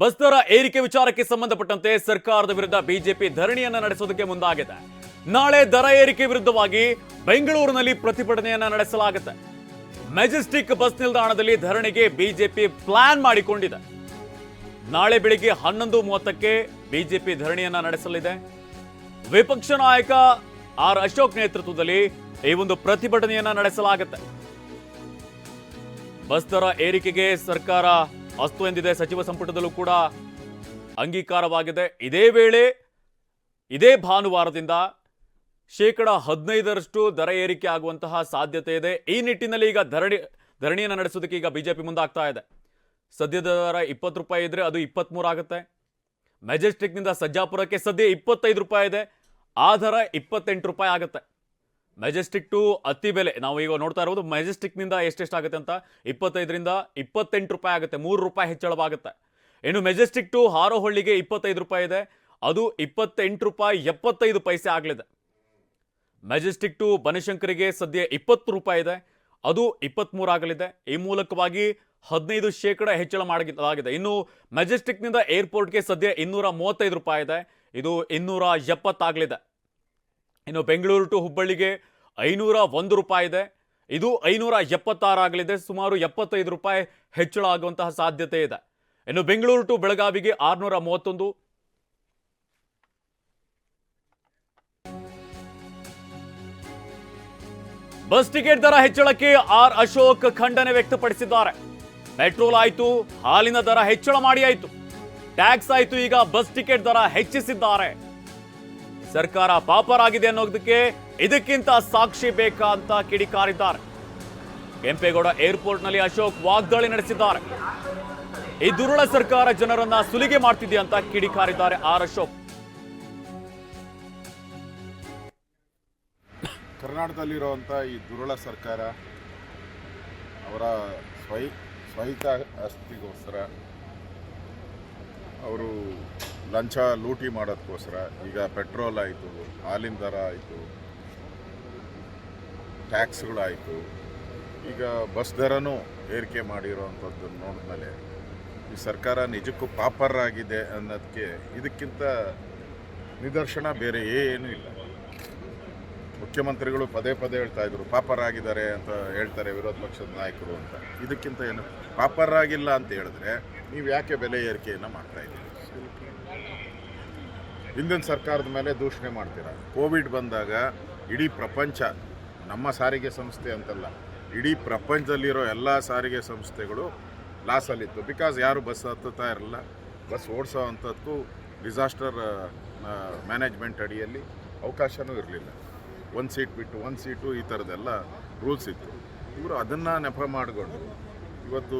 Bus ದರ ಏರಿಕೆ ವಿಚಾರಕ್ಕೆ ಸಂಬಂಧಪಟ್ಟಂತೆ ಸರ್ಕಾರದ ವಿರುದ್ಧ ಬಿಜೆಪಿ ಧರಣಿಯನ್ನ ನಡೆಸೋದಕ್ಕೆ ಮುಂದಾಗಿದೆ. ನಾಳೆ ದರ ಏರಿಕೆ ವಿರುದ್ಧವಾಗಿ ಬೆಂಗಳೂರಿನಲ್ಲಿ ಪ್ರತಿಭಟನೆಯನ್ನ ನಡೆಸಲಾಗುತ್ತೆ. ಮೆಜೆಸ್ಟಿಕ್ ಬಸ್ ನಿಲ್ದಾಣದಲ್ಲಿ ಧರಣಿಗೆ ಬಿಜೆಪಿ ಪ್ಲಾನ್ ಮಾಡಿಕೊಂಡಿದೆ. ನಾಳೆ ಬೆಳಿಗ್ಗೆ ಹನ್ನೊಂದು ಮೂವತ್ತಕ್ಕೆ ಬಿಜೆಪಿ ಧರಣಿಯನ್ನ ನಡೆಸಲಿದೆ. ವಿಪಕ್ಷ ನಾಯಕ ಆರ್ ಅಶೋಕ್ ನೇತೃತ್ವದಲ್ಲಿ ಈ ಒಂದು ಪ್ರತಿಭಟನೆಯನ್ನ ನಡೆಸಲಾಗುತ್ತೆ. ಬಸ್ ದರ ಏರಿಕೆಗೆ ಸರ್ಕಾರ ಅಸ್ತು ಎಂದಿದೆ ಸಚಿವ ಸಂಪುಟದಲ್ಲೂ ಕೂಡ ಅಂಗೀಕಾರವಾಗಿದೆ. ಇದೇ ವೇಳೆ ಇದೇ ಭಾನುವಾರದಿಂದ ಶೇಕಡ ಹದಿನೈದರಷ್ಟು ದರ ಏರಿಕೆ ಆಗುವಂತಹ ಸಾಧ್ಯತೆ ಇದೆ. ಈ ನಿಟ್ಟಿನಲ್ಲಿ ಈಗ ಧರಣಿ, ಧರಣಿಯನ್ನು ನಡೆಸೋದಕ್ಕೆ ಈಗ ಬಿಜೆಪಿ ಮುಂದಾಗ್ತಾ ಇದೆ. ಸದ್ಯದ ದರ ಇಪ್ಪತ್ತು ರೂಪಾಯಿ ಇದ್ರೆ ಅದು ಇಪ್ಪತ್ತ್ಮೂರು ಆಗುತ್ತೆ. ಮೆಜೆಸ್ಟಿಕ್ನಿಂದ ಸಜ್ಜಾಪುರಕ್ಕೆ ಸದ್ಯ ಇಪ್ಪತ್ತೈದು ರೂಪಾಯಿ ಇದೆ. ಆ ದರ ಇಪ್ಪತ್ತೆಂಟು ರೂಪಾಯಿ ಆಗುತ್ತೆ. ಮೆಜೆಸ್ಟಿಕ್ ಟು ಅತಿ ಬೆಲೆ. ನಾವು ಈಗ ನೋಡ್ತಾ ಇರೋದು ಮೆಜೆಸ್ಟಿಕ್ನಿಂದ ಎಷ್ಟೆಷ್ಟಾಗುತ್ತೆ ಅಂತ? ಇಪ್ಪತ್ತೈದರಿಂದ ಇಪ್ಪತ್ತೆಂಟು ರೂಪಾಯಿ ಆಗುತ್ತೆ. ಮೂರು ರೂಪಾಯಿ ಹೆಚ್ಚಳವಾಗುತ್ತೆ. ಇನ್ನು ಮೆಜೆಸ್ಟಿಕ್ ಟು ಹಾರೋಹಳ್ಳಿಗೆ ಇಪ್ಪತ್ತೈದು ರೂಪಾಯಿ ಇದೆ. ಅದು ಇಪ್ಪತ್ತೆಂಟು ರೂಪಾಯಿ ಎಪ್ಪತ್ತೈದು ಪೈಸೆ ಆಗಲಿದೆ. ಮೆಜೆಸ್ಟಿಕ್ ಟು ಬನಶಂಕರಿಗೆ ಸದ್ಯ ಇಪ್ಪತ್ತು ರೂಪಾಯಿ ಇದೆ. ಅದು ಇಪ್ಪತ್ತ್ಮೂರು ಆಗಲಿದೆ. ಈ ಮೂಲಕವಾಗಿ ಹದಿನೈದು ಶೇಕಡ ಹೆಚ್ಚಳ ಮಾಡಲಾಗಿದೆ ಇನ್ನು ಮೆಜೆಸ್ಟಿಕ್ನಿಂದ ಏರ್ಪೋರ್ಟ್ಗೆ ಸದ್ಯ ಇನ್ನೂರ ಮೂವತ್ತೈದು ರೂಪಾಯಿ ಇದೆ. ಇದು ಇನ್ನೂರ ಎಪ್ಪತ್ತಾಗಲಿದೆ ಇನ್ನು ಬೆಂಗಳೂರು ಟು ಹುಬ್ಬಳ್ಳಿಗೆ ಐನೂರ ಒಂದು ರೂಪಾಯಿ ಇದೆ. ಇದು ಐನೂರ ಎಪ್ಪತ್ತಾರು ಆಗಲಿದೆ. ಸುಮಾರು ಎಪ್ಪತ್ತೈದು ರೂಪಾಯಿ ಹೆಚ್ಚಳ ಆಗುವಂತಹ ಸಾಧ್ಯತೆ ಇದೆ. ಇನ್ನು ಬೆಂಗಳೂರು ಟು ಬೆಳಗಾವಿಗೆ ಆರುನೂರ ಮೂವತ್ತೊಂದು. ಬಸ್ ಟಿಕೆಟ್ ದರ ಹೆಚ್ಚಳಕ್ಕೆ ಆರ್ ಅಶೋಕ್ ಖಂಡನೆ ವ್ಯಕ್ತಪಡಿಸಿದ್ದಾರೆ. ಪೆಟ್ರೋಲ್ ಆಯಿತು ಹಾಲಿನ ದರ ಹೆಚ್ಚಳ ಮಾಡಿ ಆಯಿತು ಟ್ಯಾಕ್ಸ್ ಆಯಿತು, ಈಗ ಬಸ್ ಟಿಕೆಟ್ ದರ ಹೆಚ್ಚಿಸಿದ್ದಾರೆ. ಸರ್ಕಾರ ಪಾಪರಾಗಿದೆ ಅನ್ನೋದಕ್ಕೆ ಇದಕ್ಕಿಂತ ಸಾಕ್ಷಿ ಬೇಕಾ ಅಂತ ಕಿಡಿಕಾರಿದ್ದಾರೆ. ಕೆಂಪೇಗೌಡ ಏರ್ಪೋರ್ಟ್ನಲ್ಲಿ ಅಶೋಕ್ ವಾಗ್ದಾಳಿ ನಡೆಸಿದ್ದಾರೆ. ಈ ದುರುಳ ಸರ್ಕಾರ ಜನರನ್ನ ಸುಲಿಗೆ ಮಾಡ್ತಿದೆ ಅಂತ ಕಿಡಿಕಾರಿದ್ದಾರೆ ಆರ್ ಅಶೋಕ್. ಕರ್ನಾಟಕದಲ್ಲಿರುವಂಥ ಈ ದುರುಳ ಸರ್ಕಾರ ಅವರ ಸ್ವೈ ಸ್ವಹಿತ ಆಸ್ತಿಗೋಸ್ಕರ ಅವರು ಲಂಚ ಲೂಟಿ ಮಾಡೋದಕ್ಕೋಸ್ಕರ ಈಗ ಪೆಟ್ರೋಲ್ ಆಯಿತು, ಹಾಲಿನ ದರ ಆಯಿತು, ಟ್ಯಾಕ್ಸ್ಗಳಾಯಿತು, ಈಗ ಬಸ್ ದರನೂ ಏರಿಕೆ ಮಾಡಿರೋವಂಥದ್ದು ನೋಡಿದ್ಮೇಲೆ ಈ ಸರ್ಕಾರ ನಿಜಕ್ಕೂ ಪಾಪರ್ ಆಗಿದೆ ಅನ್ನೋದಕ್ಕೆ ಇದಕ್ಕಿಂತ ನಿದರ್ಶನ ಬೇರೆ ಏನೂ ಇಲ್ಲ. ಮುಖ್ಯಮಂತ್ರಿಗಳು ಪದೇ ಪದೇ ಹೇಳ್ತಾ ಇದ್ರು, ಪಾಪರಾಗಿದ್ದಾರೆ ಅಂತ ಹೇಳ್ತಾರೆ ವಿರೋಧ ಪಕ್ಷದ ನಾಯಕರು ಅಂತ. ಇದಕ್ಕಿಂತ ಏನು ಪಾಪರ್ ಆಗಿಲ್ಲ ಅಂತ ಹೇಳಿದ್ರೆ ನೀವು ಯಾಕೆ ಬೆಲೆ ಏರಿಕೆಯನ್ನು ಮಾಡ್ತಾ ಇದ್ದೀರಿ? ಹಿಂದಿನ ಸರ್ಕಾರದ ಮೇಲೆ ದೂಷಣೆ ಮಾಡ್ತೀರಾ? ಕೋವಿಡ್ ಬಂದಾಗ ಇಡೀ ಪ್ರಪಂಚ, ನಮ್ಮ ಸಾರಿಗೆ ಸಂಸ್ಥೆ ಅಂತಲ್ಲ, ಇಡೀ ಪ್ರಪಂಚದಲ್ಲಿರೋ ಎಲ್ಲ ಸಾರಿಗೆ ಸಂಸ್ಥೆಗಳು ಲಾಸಲ್ಲಿತ್ತು. ಬಿಕಾಸ್ ಯಾರು ಬಸ್ ಹತ್ತುತ್ತಾ ಇರಲಿಲ್ಲ ಬಸ್ ಓಡಿಸೋ ಅಂಥದ್ದು ಡಿಸಾಸ್ಟರ್ ಮ್ಯಾನೇಜ್ಮೆಂಟ್ ಅಡಿಯಲ್ಲಿ ಅವಕಾಶವೂ ಇರಲಿಲ್ಲ. ಒಂದು ಸೀಟ್ ಬಿಟ್ಟು ಒಂದು ಸೀಟು ಈ ಥರದ್ದೆಲ್ಲ ರೂಲ್ಸ್ ಇತ್ತು. ಇವರು ಅದನ್ನು ನೆಪ ಮಾಡಿಕೊಂಡು ಇವತ್ತು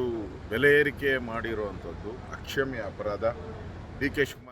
ಬೆಲೆ ಏರಿಕೆ ಮಾಡಿರುವಂಥದ್ದು ಅಕ್ಷಮ್ಯ ಅಪರಾಧ. D K Shivakumar